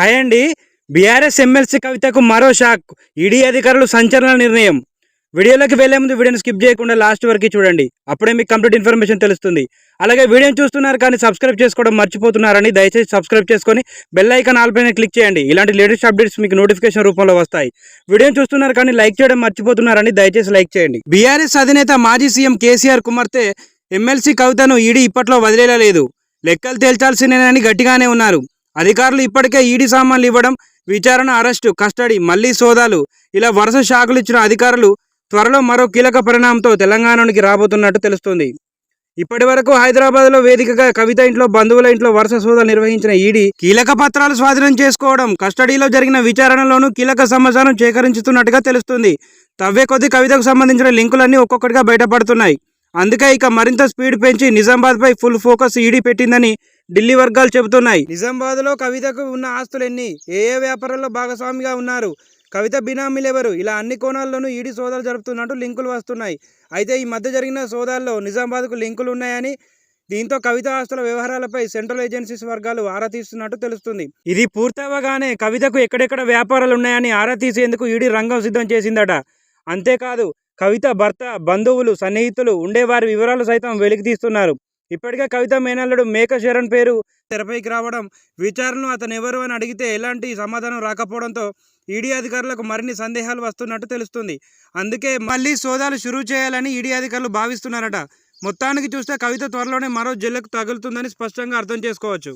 Hi అండి BRS MLC కవితకు మరో షాక్. ఈడీ అధికారులు సంచలన నిర్ణయం. వీడియోలోకి వెళ్ళే ముందు వీడియోని స్కిప్ చేయకుండా లాస్ట్ వరకు చూడండి. అప్పుడే మీకు కంప్లీట్ ఇన్ఫర్మేషన్ తెలుస్తుంది. అలాగే వీడియోని చూస్తున్నారు కానీ సబ్స్క్రైబ్ చేసుకోవడం మర్చిపోతున్నారని దయచేసి సబ్స్క్రైబ్ చేసుకొని బెల్ ఐకాన్ ఆల్ పైన క్లిక్ చేయండి. ఇలాంటి లేటెస్ట్ అప్డేట్స్ మీకు నోటిఫికేషన్ రూపంలో వస్తాయి. వీడియోని చూస్తున్నారు కానీ లైక్ చేయడం మర్చిపోతున్నారని దయచేసి లైక్ చేయండి. బీఆర్ఎస్ అధినేత మాజీ సీఎం కేసీఆర్ కుమార్తె ఎమ్మెల్సీ కవితను ఈడీ ఇప్పట్లో వదిలేలా లేదు లెక్కలు తేల్చాల్సిందేనని గట్టిగానే ఉన్నారు. అధికారులు ఇప్పటికే ఈడీ సామాన్లు ఇవ్వడం విచారణ అరెస్టు కస్టడీ మళ్ళీ సోదాలు ఇలా వరుస షాకులు ఇచ్చిన అధికారులు త్వరలో మరో కీలక పరిణామంతో తెలంగాణలోకి రాబోతున్నట్టు తెలుస్తుంది. ఇప్పటి వరకు హైదరాబాద్లో వేదికగా కవిత ఇంట్లో బంధువుల ఇంట్లో వరుస సోదాలు నిర్వహించిన ఈడీ కీలక పత్రాలు స్వాధీనం చేసుకోవడం కస్టడీలో జరిగిన విచారణలోనూ కీలక సమాచారం సేకరించుతున్నట్టుగా తెలుస్తుంది. తవ్వే కొద్ది కవితకు సంబంధించిన లింకులన్నీ ఒక్కొక్కటిగా బయటపడుతున్నాయి. అందుకే ఇక మరింత స్పీడ్ పెంచి నిజామాబాద్ పై ఫుల్ ఫోకస్ ఈడీ పెట్టిందని ఢిల్లీ వర్గాలు చెబుతున్నాయి. నిజామాబాద్లో కవితకు ఉన్న ఆస్తులు ఎన్ని ఏ ఏ వ్యాపారాల్లో భాగస్వామిగా ఉన్నారు? కవిత బినామీలు ఎవరు? ఇలా అన్ని కోణాల్లోనూ ఈడీ సోదాలు జరుపుతున్నట్టు లింకులు వస్తున్నాయి. అయితే ఈ మధ్య జరిగిన సోదాల్లో నిజామాబాద్కు లింకులు ఉన్నాయని దీంతో కవిత ఆస్తుల వ్యవహారాలపై సెంట్రల్ ఏజెన్సీస్ వర్గాలు ఆరా తీస్తున్నట్టు తెలుస్తుంది. ఇది పూర్తవగానే కవితకు ఎక్కడెక్కడ వ్యాపారాలు ఉన్నాయని ఆరా తీసేందుకు ఈడీ రంగం సిద్ధం చేసిందట. అంతేకాదు కవిత భర్త బంధువులు సన్నిహితులు ఉండేవారి వివరాలు సైతం వెలికి తీస్తున్నారు. ఇప్పటికే కవిత మేనల్లుడు మేక శరణ్ పేరు తెరపైకి రావడం విచారణలో అతను ఎవరు అని అడిగితే ఎలాంటి సమాధానం రాకపోవడంతో ఈడీ అధికారులకు మరిన్ని సందేహాలు వస్తున్నట్టు తెలుస్తుంది. అందుకే మళ్ళీ సోదాలు షురూ చేయాలని ఈడీ అధికారులు భావిస్తున్నారట. మొత్తానికి చూస్తే కవిత త్వరలోనే మరో జిల్లకు తగులుతుందని స్పష్టంగా అర్థం చేసుకోవచ్చు.